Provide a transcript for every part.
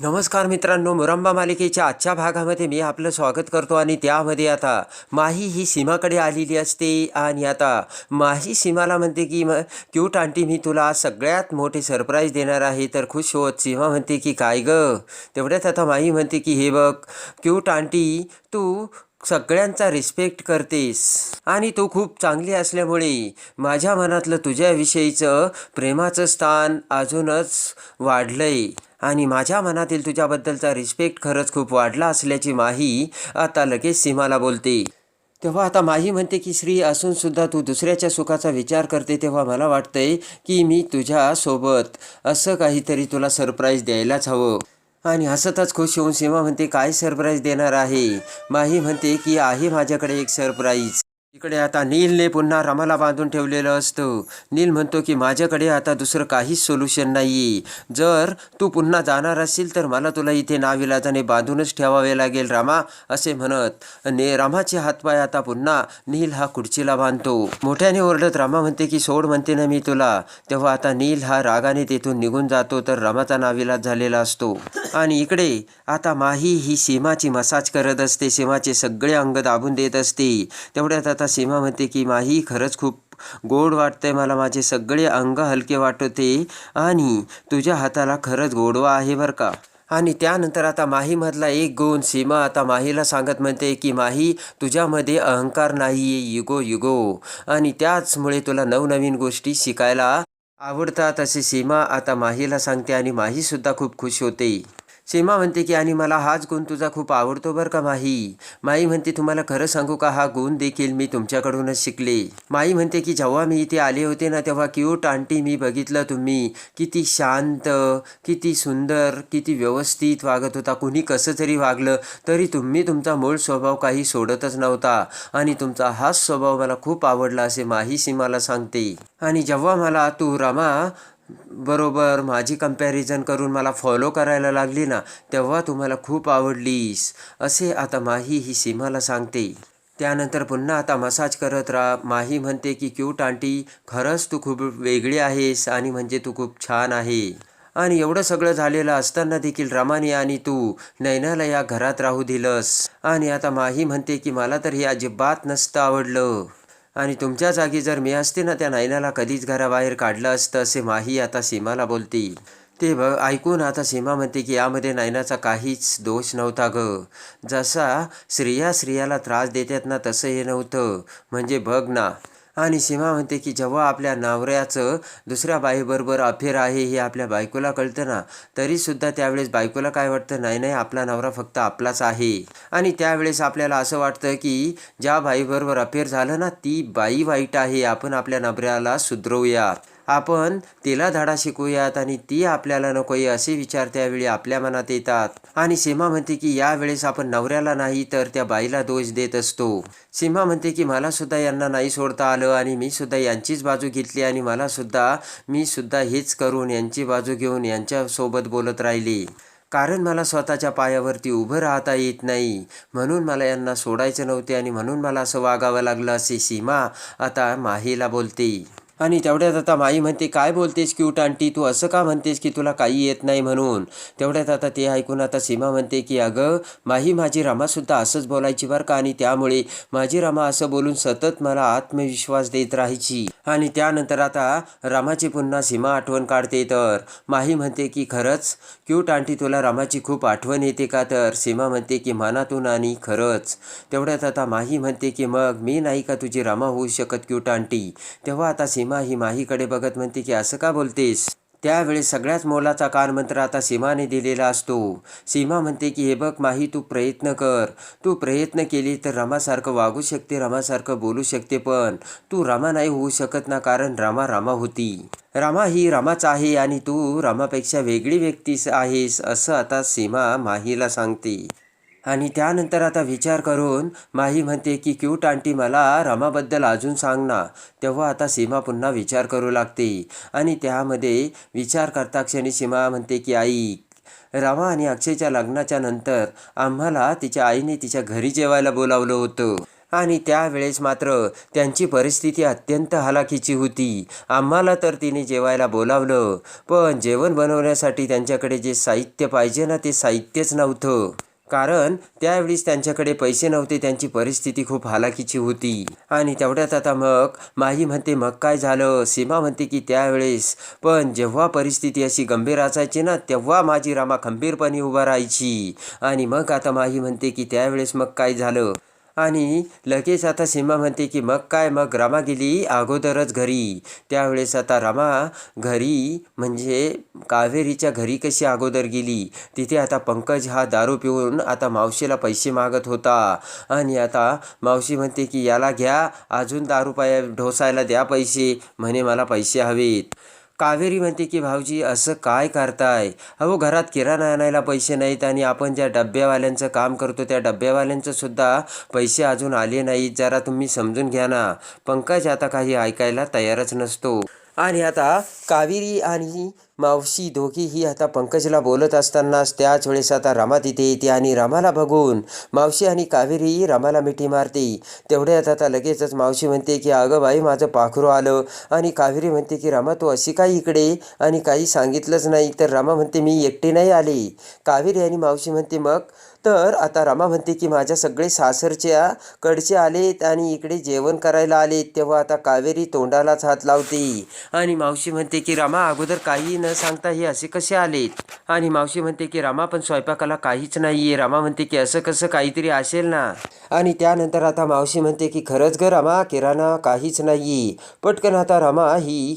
नमस्कार मित्रांनो मुरंबा मालिकेच्या आजच्या भागामध्ये मी आपलं स्वागत करतो आणि त्यामध्ये आता माही ही सीमाकडे आलेली असते आणि आता माही सीमाला म्हणते की म क्यूट आंटी मी तुला सगळ्यात मोठे सरप्राईज देणार आहे. तर खुश होत सीमा म्हणते की काय गं? तेवढ्यात आता माही म्हणते की हे बघ क्यूट आंटी तू सगळ्यांचा रिस्पेक्ट करतेस. आणि तू खूप चांगली असल्यामुळे माझ्या मनातलं तुझ्याविषयीचं प्रेमाचं स्थान अजूनच वाढलंय. आणि माझ्या मनातील तुझ्याबद्दलचा रिस्पेक्ट खरंच खूप वाढला असल्याची माही आता लगेच सीमाला बोलते. तेव्हा आता माही म्हणते की श्री असूनसुद्धा तू दुसऱ्याच्या सुखाचा विचार करते तेव्हा मला वाटतंय की मी तुझ्यासोबत असं काहीतरी तुला सरप्राईज द्यायलाच हवं. आणि हसतच खुश होऊन सीमा म्हणते काय सरप्राईज देणार आहे? माही म्हणते की आहे माझ्याकडे एक सरप्राईज इकडे आता नीलने पुन्हा रमाला बांधून ठेवलेलं असतं. नील म्हणतो की माझ्याकडे आता दुसरं काहीच सोल्युशन नाही जर तू पुन्हा जाणार असेल तर मला तुला इथे नाविलाजाने बांधूनच ठेवावे लागेल रामा असे म्हणत. ने रामाचे हातपाय आता पुन्हा नील हा खुर्चीला बांधतो. मोठ्याने ओरडत रामा म्हणते की सोड म्हणते ना मी तुला. तेव्हा आता नील हा रागाने तेथून निघून जातो तर रामाचा नाविलाज झालेला असतो. आणि इकडे आता माही ही सीमाची मसाज करत असते. सीमाचे सगळे अंग दाबून देत असते. तेवढ्यात आता आता सीमा म्हणते की माही खरंच खूप गोड वाटतंय मला. माझे सगळे अंग हलके वाटते आणि तुझ्या हाताला खरंच गोडवा आहे बरं का. आणि त्यानंतर आता माहीमधला एक गुण सीमा आता माहीला सांगत म्हणते की माही तुझ्यामध्ये अहंकार नाही आहे युगो युगो. आणि त्याचमुळे तुला नवनवीन गोष्टी शिकायला आवडतात असे सीमा आता माहीला सांगते आणि माहीसुद्धा खूप खुश होते. सीमा म्हणते की आणि मला हाच गुण तुझा खूप आवडतो बरं का माही. माई म्हणते तुम्हाला खरं सांगू का हा गुण देखील मी तुमच्याकडूनच शिकले. माई म्हणते की जेव्हा मी इथे आले होते ना तेव्हा क्यूट आंटी मी बघितलं तुम्ही. किती शांत किती सुंदर किती व्यवस्थित वागत होता. कुणी कसं जरी वागलं तरी तुम्ही तुमचा मूळ स्वभाव काही सोडतच नव्हता. आणि तुमचा हाच स्वभाव मला खूप आवडला असे माही सीमाला सांगते. आणि जेव्हा मला तू रमा बरोबर माझी कंपॅरिझन करून मला फॉलो करायला लागली ना तेव्हा तुम्हाला खूप आवडलीस. असे आता माही ही सीमाला सांगते. त्यानंतर पुन्हा आता मसाज करत राहा. माही म्हणते की क्यूट आंटी खरंच तू खूप वेगळी आहेस आणि म्हणजे तू खूप छान आहे. आणि एवढं सगळं झालेलं असताना देखील रमाने आणि तू नैनाला या घरात राहू दिलंस. आणि आता माही म्हणते की मला तर हे अजिबात नसतं आवडलं. आणि तुमच्या जागी जर मी असते ना त्या नायनाला कधीच घराबाहेर काढलं असतं असे माही आता सीमाला बोलते ते ब ऐकून आता सीमा म्हणते की यामध्ये नायनाचा काहीच दोष नव्हता ग. जसा स्त्रिया स्त्रियाला त्रास देतात ना तसं हे नव्हतं. म्हणजे बघ ना आणि सीमा म्हणते की जेव्हा आपल्या नवऱ्याचं दुसऱ्या बाईबरोबर अफेअर आहे हे आपल्या बायकोला कळतं ना तरीसुद्धा त्यावेळेस बायकोला काय वाटतं? नाही नाही आपला नवरा फक्त आपलाच आहे. आणि त्यावेळेस आपल्याला असं वाटतं की ज्या बाईबरोबर अफेअर झालं ना ती बाई वाईट आहे आपण आपल्या नवऱ्याला सुधरवूयात आपण तिला धडा शिकूयात आणि ती आपल्याला नकोय असे विचार त्यावेळी आपल्या मनात येतात. आणि सीमा म्हणते की यावेळेस आपण नवऱ्याला नाही तर त्या बाईला दोष देत असतो. सीमा म्हणते की मला सुद्धा यांना नाही सोडता आलं आणि मी सुद्धा यांचीच बाजू घेतली आणि मला सुद्धा मी सुद्धा हेच करून यांची बाजू घेऊन यांच्यासोबत बोलत राहिली. कारण मला स्वतःच्या पायावरती उभं राहता येत नाही. म्हणून मला यांना सोडायचं नव्हते आणि म्हणून मला असं वागावं लागलं असे सीमा आता माहीला बोलते. आणि तेवढ्यात आता माई म्हणते काय बोलतेस क्यूट आंटी? तू असं का म्हणतेस की तुला काही येत नाही म्हणून? तेवढ्यात आता ते ऐकून आता सीमा म्हणते की अगं माही माझी रमासुद्धा असंच बोलायची बरं का? आणि त्यामुळे माझी रमा असं बोलून सतत मला आत्मविश्वास देत राहायची. आणि त्यानंतर आता रमाची पुन्हा सीमा आठवण काढते. तर माही म्हणते की खरंच? क्यूट आंटी तुला रमाची खूप आठवण येते का? तर सीमा म्हणते की मनातून आणि खरंच. तेवढ्यात आता माही म्हणते की मग मी नाही का तुझी रमा होऊ शकत क्यूट आंटी? तेव्हा आता सीमा ही माहीकडे बघत म्हणते की असं का बोलतेस? त्यावेळेस सगळ्यात मोलाचा कानमंत्र आता सीमाने दिलेला असतो. सीमा म्हणते की हे बघ माही तू प्रयत्न कर. तू प्रयत्न केली तर रमासारखं वागू शकते रमासारखं बोलू शकते पण तू रमा नाही होऊ शकत ना कारण रमा रामा होती. रमा ही रमाच आहे आणि तू रमापेक्षा वेगळी व्यक्तीस आहेस असं आता सीमा माहीला सांगते. आणि त्यानंतर आता विचार करून माही म्हणते की क्यूट आंटी मला रमाबद्दल अजून सांग ना. तेव्हा आता सीमा पुन्हा विचार करू लागते. आणि त्यामध्ये विचार करता क्षणी सीमा म्हणते की आई रमा आणि अक्षयच्या लग्नाच्या नंतर आम्हाला तिच्या आईने तिच्या घरी जेवायला बोलावलं होतं. आणि त्यावेळेस मात्र त्यांची परिस्थिती अत्यंत हलाखीची होती. आम्हाला तर तिने जेवायला बोलावलं पण जेवण बनवण्यासाठी त्यांच्याकडे जे साहित्य पाहिजे ना ते साहित्यच नव्हतं. कारण त्यावेळीस त्यांच्याकडे पैसे नव्हते त्यांची परिस्थिती खूप हालाकीची होती. आणि तेवढ्यात आता मग माही म्हणते मग काय झालं? सीमा म्हणते की त्यावेळेस पण जेव्हा परिस्थिती अशी गंभीर असायची ना तेव्हा माझी रामा खंबीरपणे उभा राहायची. आणि मग आता माही म्हणते की त्यावेळेस मग काय झालं? आणि लगेच आता सीमा म्हणते की मग काय? मग रमा गेली अगोदरच घरी. त्यावेळेस आता रमा घरी म्हणजे कावेरीच्या घरी कशी अगोदर गेली? तिथे आता पंकज हा दारू पिऊन आता मावशीला पैसे मागत होता. आणि आता मावशी म्हणते की याला घ्या अजून दारू पाया ढोसायला द्या पैसे. म्हणे मला पैसे हवेत. कावेरी म्हणते की भाऊजी असं काय करताय? अहो घरात किराणा आणायला पैसे नाहीत आणि आपण ज्या डब्यावाल्यांचं काम करतो त्या डब्यावाल्यांचं सुद्धा पैसे अजून आले नाहीत. जरा तुम्ही समजून घ्या ना. पंकज आता काही ऐकायला तयारच नसतो. आणि आता कावेरी आणि मावशी दोघी ही आता पंकजला बोलत असतानाच त्याच वेळेस आता रमा तिथे येते आणि रमाला बघून मावशी आणि कावेरीही रमाला मिठी मारते. तेवढ्यात आता लगेचच मावशी म्हणते की अगं बाई माझं पाखरू आलं. आणि कावेरी म्हणते की रमा तू अशी काय इकडे? आणि काही सांगितलंच नाही तर रमा म्हणते मी एकटी नाही आले. कावेरी आणि मावशी म्हणते मग? तर आता रमा म्हणते की माझ्या सगळे सासरच्या कडचे आलेत आणि इकडे जेवण करायला आलेत. तेव्हा आता कावेरी तोंडालाच हात लावते. आणि मावशी म्हणते की रमा अगोदर काही न सांगता हे असे कसे आलेत? आणि मावशी म्हणते की रामा पण स्वयंपाकाला काहीच नाही आहे रामा म्हणते की असं कसं काहीतरी असेल ना? आणि त्यानंतर आता मावशी म्हणते की खरंच ग रामा किराणा काहीच नाही पटकन आता रामा ही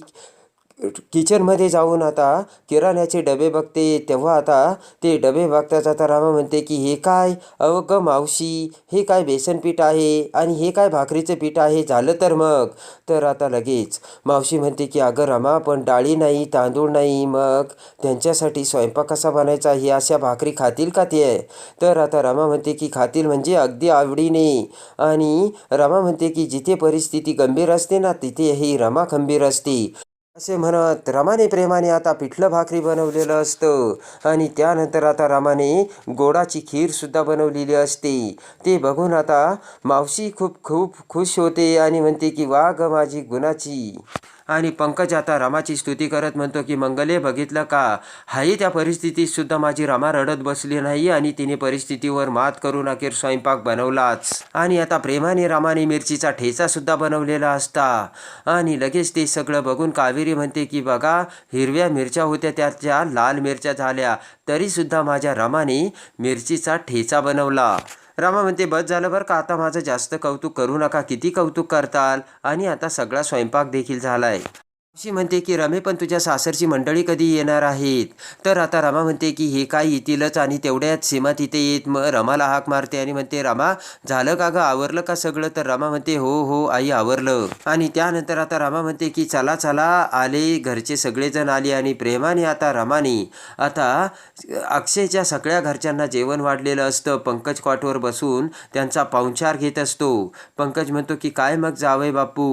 किचनमध्ये जाऊन आता किराण्याचे डबे बघते तेव्हा आता ते डबे बघताच आता रामा म्हणते की हे काय? अव ग मावशी हे काय बेसन पीठ आहे आणि हे काय भाकरीचं पीठ आहे? झालं तर मग. तर आता लगेच मावशी म्हणते की अगं रमा पण डाळी नाही तांदूळ नाही मग त्यांच्यासाठी स्वयंपाक कसा बनायचा? हे अशा भाकरी खातील का ते? तर आता रमा म्हणते की खातील म्हणजे अगदी आवडीने. आणि रमा म्हणते की जिथे परिस्थिती गंभीर असते ना तिथे ही रमा खंबीर असते. असे म्हणत रमाने प्रेमाने आता पिठलं भाकरी बनवलेलं असतं आणि त्यानंतर आता रमाने गोडाची खीरसुद्धा बनवलेली असते. ते बघून आता मावशी खूप खूप खुश होते आणि म्हणते की वा माझी गुणाची. आणि पंकज आता रमाची स्तुती करत म्हणतो की मंगले बघितलं का? हाही त्या परिस्थितीत सुद्धा माझी रमा रडत बसली नाही आणि तिने परिस्थितीवर मात करून अखेर स्वयंपाक बनवलाच. आणि आता प्रेमाने रामाने मिरचीचा ठेचा सुद्धा बनवलेला असता. आणि लगेच ते सगळं बघून कावेरी म्हणते की बघा हिरव्या मिरच्या होत्या त्याच्या लाल मिरच्या झाल्या. तरीसुद्धा माझ्या रमाने मिरचीचा ठेचा बनवला. रामा म्हणते बस झालं बरं का आता माझं जास्त कौतुक करू नका किती कौतुक करताल? आणि आता सगळा स्वयंपाक देखील आहे अशी म्हणते की रमे पण तुझ्या सासरची मंडळी कधी येणार आहेत? तर आता रमा म्हणते की हे काय येतीलच आणि तेवढ्यात सीमा तिथे येत मग रमाला हाक मारते आणि म्हणते रमा झालं का गं? आवरलं का सगळं? तर रमा म्हणते हो हो आई आवरलं. आणि त्यानंतर आता रमा म्हणते की चला चला आले घरचे सगळेजण आले आणि प्रेमाने आता रमाने आता अक्षयच्या सगळ्या घरच्यांना जेवण वाढलेलं असतं पंकज कॉटवर बसून त्यांचा पाहुणचार घेत असतो. पंकज म्हणतो की काय मग जावय बापू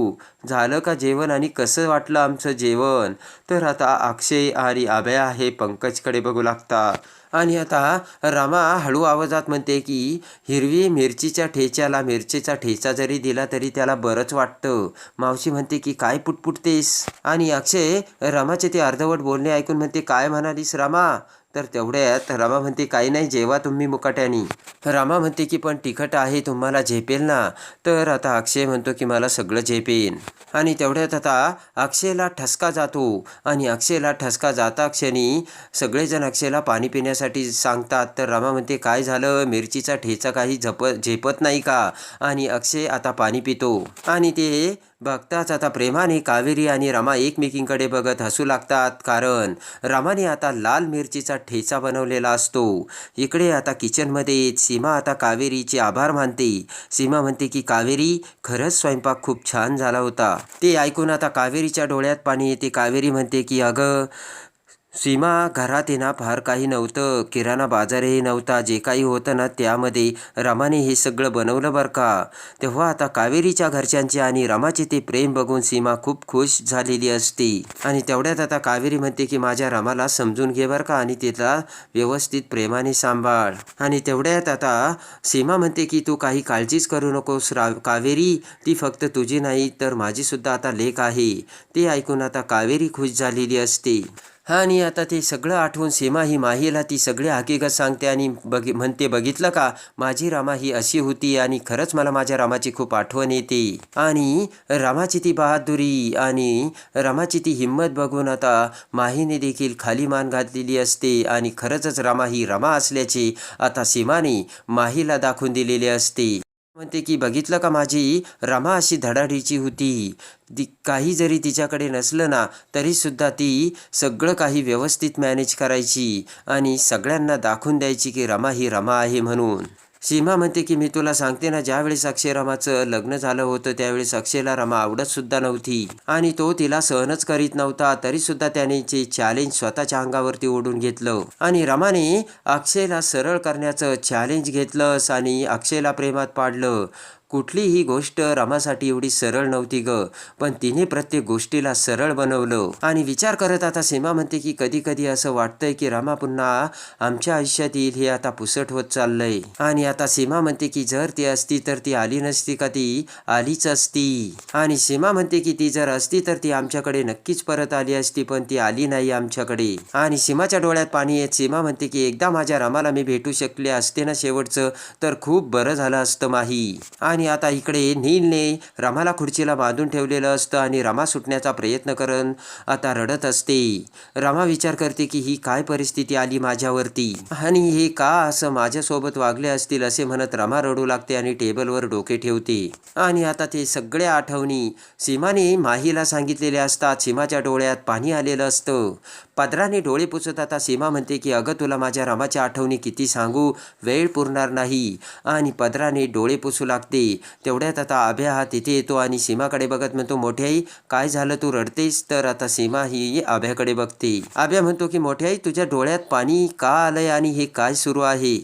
झालं का जेवण आणि कसं वाटलं आमचं जेवण? तर आता अक्षय आणि आभ्या हे पंकजकडे बघू लागतात. आणि आता रामा हळू आवाजात म्हणते की हिरवी मिरचीच्या ठेच्याला मिरचीचा ठेचा जरी दिला तरी त्याला बरंच वाटतं. मावशी म्हणते की काय पुटपुटतेस? आणि अक्षय रामाचे ते अर्धवट बोलणे ऐकून म्हणते काय म्हणालीस रामा? तर तेवढ्यात रामा म्हणते काही नाही जेवा तुम्ही मुकाट्यानी. रामा म्हणते की पण तिखट आहे तुम्हाला झेपेल ना? तर आता अक्षय म्हणतो की मला सगळं झेपेन. आणि तेवढ्यात आता अक्षयला ठसका जातो. आणि अक्षयला ठसका जाता क्षणी सगळेजण अक्षयला पाणी पिण्यासाठी सांगतात. तर रामा म्हणते काय झालं? मिरचीचा ठेचा काही झप झेपत नाही का? आणि अक्षय आता पाणी पितो. आणि ते बघताच आता प्रेमाने कावेरी आणि रमा एकमेकींकडे बघत हसू लागतात कारण रमाने आता लाल मिरचीचा ठेचा बनवलेला असतो. इकडे आता किचनमध्ये सीमा आता कावेरीचे आभार मानते. सीमा म्हणते की कावेरी खरंच स्वयंपाक खूप छान झाला होता. ते ऐकून आता कावेरीच्या डोळ्यात पाणी येते. कावेरी म्हणते की अगं सीमा घरात येणं फार काही नव्हतं. किराणा बाजारही नव्हता. जे काही होतं ना त्यामध्ये रमाने हे सगळं बनवलं बरं का? तेव्हा आता कावेरीच्या घरच्यांचे आणि रामाचे ते प्रेम बघून सीमा खूप खुश झालेली असती. आणि तेवढ्यात आता कावेरी म्हणते की माझ्या रमाला समजून घे बरं का आणि तिला व्यवस्थित प्रेमाने सांभाळ. आणि तेवढ्यात आता सीमा म्हणते की तू काही काळजीच करू नकोस रा कावेरी. ती फक्त तुझी नाही तर माझीसुद्धा आता लेख आहे. ते ऐकून आता कावेरी खुश झालेली असते. आणि आता ते सगळं आठवून सीमा ही माहीला ती सगळी हकीकत सांगते आणि बघि म्हणते बघितलं का? माझी रामा ही अशी होती आणि खरंच मला माझ्या रामाची खूप आठवण येते. आणि रामाची ती बहादुरी आणि रामाची ती हिंमत बघून आता माहीने देखील खाली मान घातलेली असते आणि खरंचच रामा ही रमा असल्याचे आता सीमाने माहीला दाखवून दिलेले असते. म्हणते की बघितलं का माझी? रमा अशी धडाडीची होती. ती काही जरी तिच्याकडे नसलं ना तरीसुद्धा ती सगळं काही व्यवस्थित मॅनेज करायची आणि सगळ्यांना दाखवून द्यायची की रमा ही रमा आहे म्हणून. सीमा म्हणते की मी तुला सांगते ना ज्यावेळेस अक्षय रमाचं लग्न झालं होतं त्यावेळेस अक्षयला रमा आवडत सुद्धा नव्हती. आणि तो तिला सहनच करीत नव्हता तरी सुद्धा त्याने ते चॅलेंज स्वतःच्या अंगावरती ओढून घेतलं. आणि रमाने अक्षयला सरळ करण्याचं चॅलेंज घेतलंस आणि अक्षयला प्रेमात पाडलं. कुठलीही गोष्ट रामासाठी एवढी सरळ नव्हती ग पण तिने प्रत्येक गोष्टीला सरळ बनवलं. आणि विचार करत आता सीमा म्हणते की कधी कधी असं वाटतंय की रामा पुन्हा आमच्या आयुष्यात येईल हे आता पुसट होत चाललंय. आणि आता सीमा म्हणते की जर ती असती तर ती आली नसती का ती? आलीच असती. आणि सीमा म्हणते की ती जर असती तर ती आमच्याकडे नक्कीच परत आली असती पण ती आली नाही आमच्याकडे. आणि सीमाच्या डोळ्यात पाणी येत सीमा म्हणते की एकदा माझ्या रामाला मी भेटू शकले असते ना शेवटचं तर खूप बरं झालं असतं माही. आणि आता इकडे नीलने रमाला खुर्चीला बांधून ठेवलेलं असतं आणि रमा सुटण्याचा प्रयत्न करत आता रडत असते. रमा विचार करते की ही काय परिस्थिती आली माझ्यावरती? आणि हे का असं माझ्यासोबत वागले असतील असे म्हणत रमा रडू लागते आणि टेबलवर डोके ठेवते. आणि आता ते सगळ्या आठवणी सीमाने माहीला सांगितलेले असतात. सीमाच्या डोळ्यात पाणी आलेलं असतं. पदराने डोळे पुसत आता सीमा म्हणते की अगं तुला माझ्या रमाच्या आठवणी किती सांगू? वेळ पुरणार नाही. आणि पदराने डोळे पुसू लागते. तेवढ्यात आता अभ्या हा तिथे येतो आणि सीमाकडे बघत म्हणतो मोठी आई काय झालं? तू रडतेस तर आता सीमा ही अभ्याकडे बघते. अभ्या म्हणतो की मोठ्याई तुझ्या डोळ्यात पाणी का आलंय आणि हे काय सुरू आहे?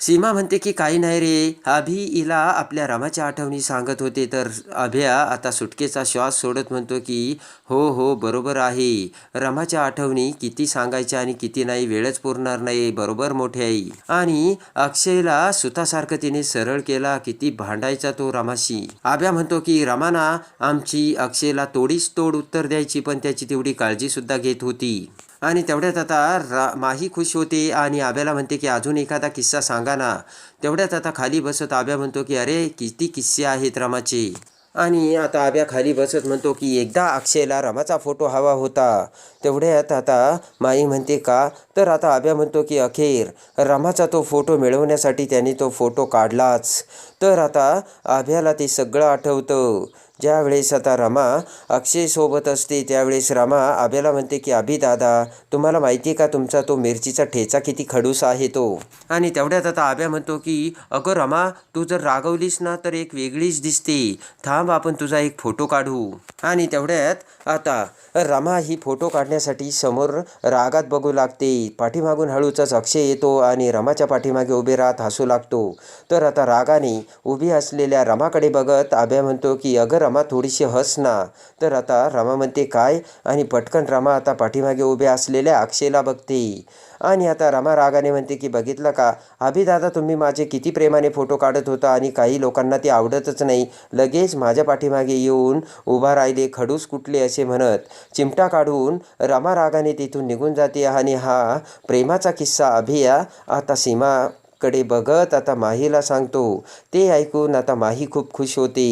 सीमा म्हणते की काही नाही रे. अभि हिला आपल्या रमाच्या आठवणी सांगत होते. तर अभ्या आता सुटकेचा श्वास सोडत म्हणतो की हो हो बरोबर आहे. रमाच्या आठवणी किती सांगायच्या आणि किती नाही वेळच पुरणार नाही. बरोबर मोठे आई. आणि अक्षयला सुतासारखं तिने सरळ केला. किती भांडायचा तो रमाशी. आभ्या म्हणतो की रमाना आमची अक्षयला तोडीच तोड उत्तर द्यायची पण त्याची तेवढी काळजी सुद्धा घेत होती. आणि तेवढ्यात आता रा माही खुश होते आणि आब्याला म्हणते की अजून एखादा किस्सा सांगा ना. तेवढ्यात आता खाली बसत आब्या म्हणतो की अरे किती किस्से आहेत रमाचे. आणि आता आब्या खाली बसत म्हणतो की एकदा अक्षयला रमाचा फोटो हवा होता. तेवढ्यात आता माई म्हणते का तर आता आब्या म्हणतो की अखेर रमाचा तो फोटो मिळवण्यासाठी त्याने तो फोटो काढलाच. तर आता आभ्याला ते सगळं आठवतं. ज्यावेळेस आता रमा अक्षयसोबत असते त्यावेळेस रमा आब्याला म्हणते की अभि दादा तुम्हाला माहिती आहे का तुमचा तो मिरचीचा ठेचा किती खडूस आहे तो? आणि तेवढ्यात आता आब्या म्हणतो की अगं रमा तू जर रागवलीस ना तर एक वेगळीच दिसते. थांब आपण तुझा एक फोटो काढू. आणि तेवढ्यात आता रमा ही फोटो काढण्यासाठी समोर रागात बघू लागते. पाठीमागून हळूचाच अक्षय येतो आणि रमाच्या पाठीमागे उभे राहत हसू लागतो. तर आता रागाने उभी असलेल्या रमाकडे बघत आब्या म्हणतो की अगं रमा थोडीशी हस ना. तर आता रमा म्हणते काय? आणि पटकन रमा आता पाठीमागे उभे असलेल्या अक्षयला बघते. आणि आता रमा रागाने म्हणते की बघितलं का? अभिदादा तुम्ही माझे किती प्रेमाने फोटो काढत होता आणि काही लोकांना ते आवडतच नाही. लगेच माझ्या पाठीमागे येऊन उभा राहिले खडूस कुठले असे म्हणत. चिमटा काढून रमा रागाने तिथून निघून जाते आणि हा प्रेमाचा किस्सा अभिया आता सीमाकडे बघत आता माहीला सांगतो. ते ऐकून आता माही खूप खुश होते.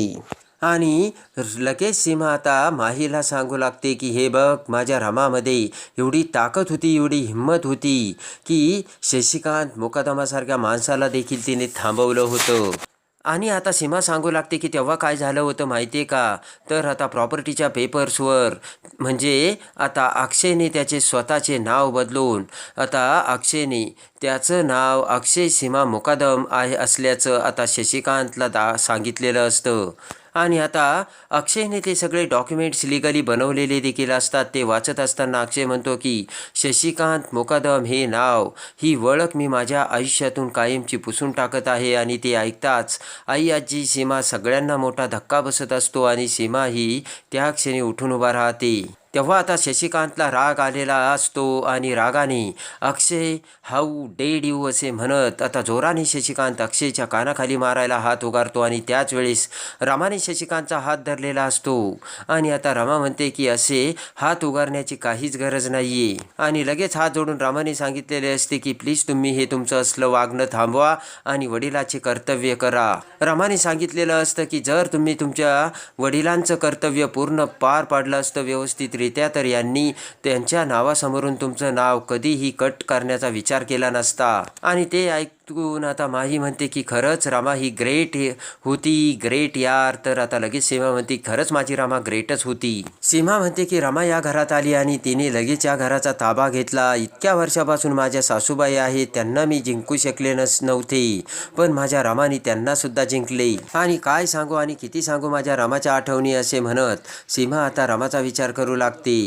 आणि लगेच सीमा आता माहीला सांगू लागते की हे बघ माझ्या रमामध्ये एवढी ताकद होती एवढी हिंमत होती की शशिकांत मुकदमासारख्या माणसाला देखील तिने थांबवलं होतं. आणि आता सीमा सांगू लागते की तेव्हा काय झालं होतं माहिती आहे का? तर आता प्रॉपर्टीच्या पेपर्सवर म्हणजे आता अक्षयने त्याचे स्वतःचे नाव बदलून आता अक्षयने त्याचं नाव अक्षय सीमा मुकादम आहे असल्याचं आता शशिकांतला दा सांगितलेलं असतं. आणि आता अक्षयने ते सगळे डॉक्युमेंट्स लिगली बनवलेले देखील असतात. ते वाचत असताना अक्षय म्हणतो की शशिकांत मुकादम हे नाव. ही ओळख मी माझ्या आयुष्यातून कायमची पुसून टाकत आहे आणि ते ऐकताच आई आजी सीमा सगळ्यांना मोठा धक्का बसत असतो आणि सीमा ही त्या क्षणी उठून उभा राहते. तेव्हा आता शशिकांतला राग आलेला असतो आणि रागाने अक्षय हाऊ डेड यू असे म्हणत आता जोराने शशिकांत अक्षयच्या कानाखाली मारायला हात उगारतो आणि त्याच वेळेस रामाने शशिकांतचा हात धरलेला असतो. आणि आता रमा म्हणते की असे हात उगारण्याची काहीच गरज नाहीये. आणि लगेच हात जोडून रामाने सांगितलेले असते की प्लीज तुम्ही हे तुमचं असलं वागणं थांबवा आणि वडिलाचे कर्तव्य करा. रामाने सांगितलेलं असतं की जर तुम्ही तुमच्या वडिलांचं कर्तव्य पूर्ण पार पाडलं असतं व्यवस्थित व्यवस्थितरित्या तर यांनी त्यांच्या नावासमोरून तुमचं नाव कधीही कट करण्याचा विचार केला नसता. आणि ते ऐक ऐकून आता माही म्हणते की खरंच रामा ही ग्रेट होती ग्रेट यार. तर आता लगेच सीमा म्हणते खरंच माझी रामा ग्रेटच होती. सीमा म्हणते की रामा या घरात आली आणि तिने लगेच या घराचा ताबा घेतला. इतक्या वर्षापासून माझ्या सासूबाई आहेत त्यांना मी जिंकू शकले नस नव्हते. पण माझ्या रामाने त्यांना सुद्धा जिंकले. आणि काय सांगू आणि किती सांगू माझ्या रामाच्या आठवणी असे म्हणत सीमा आता रामाचा विचार करू लागते.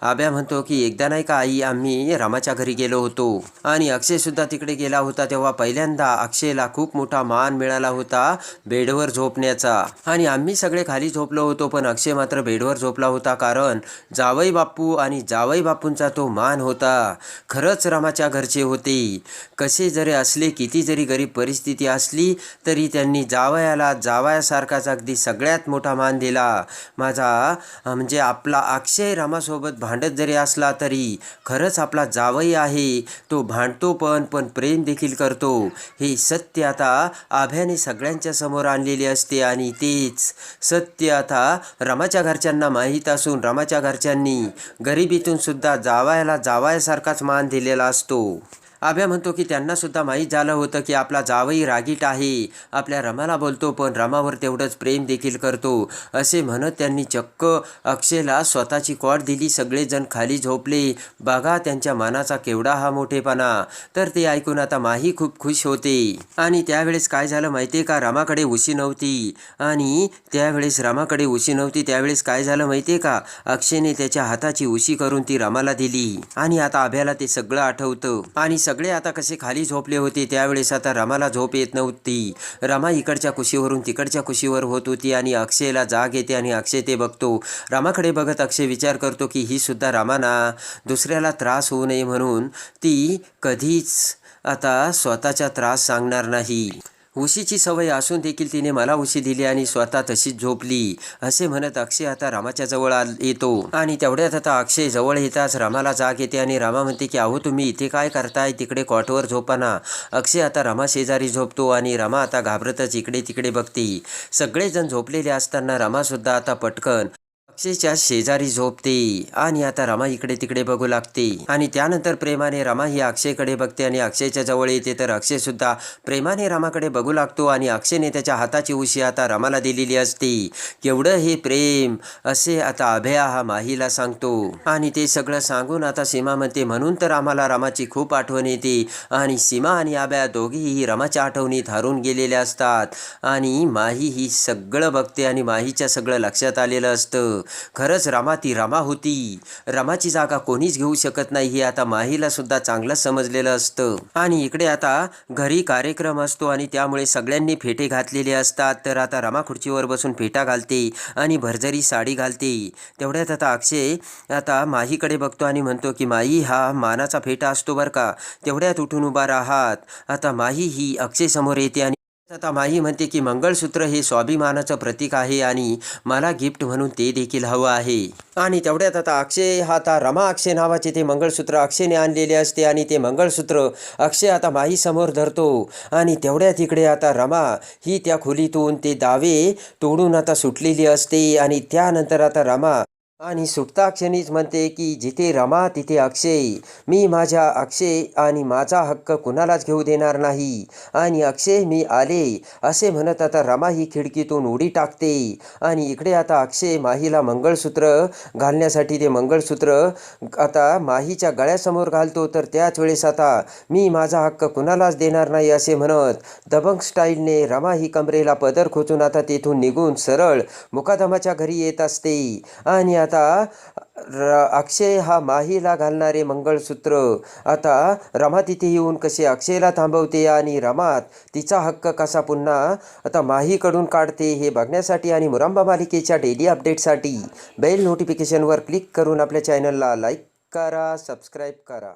आब्या म्हणतो की एकदा नाही का आई आम्ही रामाच्या घरी गेलो होतो. आणि अक्षय सुद्धा तिकडे गेला होता तेव्हा पहिल्यांदा अक्षयला खूप मोठा मान मिळाला होता बेडवर झोपण्याचा. आणि आम्ही सगळे खाली झोपलो होतो पण अक्षय मात्र बेडवर झोपला होता कारण जावई बापू आणि जावई बापूंचा तो मान होता. खरंच रामाच्या घरचे होते. कसे जरी असले किती जरी गरीब परिस्थिती असली तरी त्यांनी जावयाला जावयासारखाच अगदी सगळ्यात मोठा मान दिला. माझा म्हणजे आपला अक्षय रामासोबत भांडत जरी असला तरी खरंच आपला जावई आहे तो भांडतो पण पण प्रेम देखील करतो. हे सत्य आता आभ्याने सगळ्यांच्या समोर आणलेली असते आणि तेच सत्य आता रमाच्या घरच्यांना माहीत असून रमाच्या घरच्यांनी गरिबीतून सुद्धा जावायला जावायासारखाच मान दिलेला असतो. आभ्या म्हणतो की त्यांना सुद्धा माहीत झालं होतं की आपला जावई रागीट आहे. आपल्या रमाला बोलतो पण रमावर तेवढंच प्रेम देखील करतो. असे म्हणत त्यांनी चक्क अक्षयला स्वतःची कॉड दिली सगळेजण खाली झोपले. बघा त्यांच्या मनाचा केवढा हा मोठेपणा. तर ते ऐकून आता माही खूप खुश होते. आणि त्यावेळेस काय झालं माहिती आहे का? रामाकडे उशी नव्हती. आणि त्यावेळेस रामाकडे उशी नव्हती त्यावेळेस काय झालं माहिती आहे का? अक्षयने त्याच्या हाताची उशी करून ती रामाला दिली. आणि आता आभ्याला ते सगळं आठवतं. आणि सगळे आता कसे खाली झोपले होते त्यावेळेस आता रमाला झोप येत नव्हती. रमा इकडच्या कुशीवरून तिकडच्या कुशीवर होत होती आणि अक्षयला जाग येते आणि अक्षय ते बघतो. रामाकडे बघत अक्षय विचार करतो की ही सुद्धा रामाना. दुसऱ्याला त्रास होऊ नये म्हणून ती कधीच आता स्वतःचा त्रास सांगणार नाही. उशीची सवय असून देखील तिने मला उशी दिली आणि स्वतः तशीच झोपली असे म्हणत अक्षय आता रामाच्या जवळ आल येतो. आणि तेवढ्यात आता अक्षय जवळ येताच रामाला जाग येते आणि रामा म्हणते की अहो तुम्ही इथे काय करताय? तिकडे कॉटवर झोपाना अक्षय आता रामा शेजारी झोपतो आणि रामा आता घाबरतच इकडे तिकडे बघते. सगळेजण झोपलेले असताना रामासुद्धा आता पटकन अक्षयच्या शेजारी झोपते आणि आता रमा इकडे तिकडे बघू लागते. आणि त्यानंतर प्रेमाने रमा ही अक्षयकडे बघते आणि अक्षयच्या जवळ येते. तर अक्षय सुद्धा प्रेमाने रमाकडे बघू लागतो आणि अक्षयने त्याच्या हाताची उशी आता रमाला दिलेली असते. केवढं हे प्रेम असे आता अभया हा माहीला सांगतो. आणि ते सगळं सांगून आता सीमा म्हणते म्हणून तर आम्हाला रमाची खूप आठवण येते. आणि सीमा आणि अभया दोघीही रमाच्या आठवणीत हरून गेलेल्या असतात. आणि माही ही सगळं बघते आणि माहीच्या सगळं लक्षात आलेलं असतं. खरंच रमा ती रमा होती. रमाची जागा कोणीच घेऊ शकत नाही हे आता माहीला सुद्धा चांगलंच समजलेलं असतं. आणि इकडे आता घरी कार्यक्रम असतो आणि त्यामुळे सगळ्यांनी फेटे घातलेले असतात. तर आता रमा खुर्चीवर बसून फेटा घालते आणि भरजरी साडी घालते. तेवढ्यात आता अक्षय आता माहीकडे बघतो आणि म्हणतो की माई हा मानाचा फेटा असतो बरं का. तेवढ्यात उठून उभा राहात. आता माही ही अक्षय समोर येते आणि आता माही म्हणते की मंगळसूत्र हे स्वाभिमानाचं प्रतीक आहे आणि मला गिफ्ट म्हणून ते देखील हवं आहे. आणि तेवढ्यात आता अक्षय हा आता रमा अक्षय नावाचे ते मंगळसूत्र अक्षयने आणलेले असते आणि ते मंगळसूत्र अक्षय आता माही समोर धरतो. आणि तेवढ्यात इकडे आता रमा ही त्या खोलीतून ते दावे तोडून आता सुटलेली असते आणि त्यानंतर आता रमा आणि सुप्ताक्षणीच म्हणते की जिथे रमा तिथे अक्षय. मी माझ्या अक्षय आणि माझा हक्क कुणालाच घेऊ देणार नाही. आणि अक्षय मी आले. असे म्हणत आता रमा ही खिडकीतून उडी टाकते. आणि इकडे आता अक्षय माहीला मंगळसूत्र घालण्यासाठी ते मंगळसूत्र आता माहीच्या गळ्यासमोर घालतो. तर त्याच वेळेस आता मी माझा हक्क कुणालाच देणार नाही असे म्हणत दबंग स्टाईलने रमा ही कमरेला पदर खोचून आता तेथून निघून सरळ मुकादमाच्या घरी येत असते. आणि आता र अक्षय हा माहीला घालणारे मंगळसूत्र. आता रमा तिथे येऊन कसे अक्षयला थांबवते आणि रमात तिचा हक्क कसा पुन्हा आता माहीकडून काढते हे बघण्यासाठी आणि मुरांबा मालिकेच्या डेली अपडेटसाठी बेल नोटिफिकेशनवर क्लिक करून आपल्या चॅनलला लाईक करा सबस्क्राईब करा.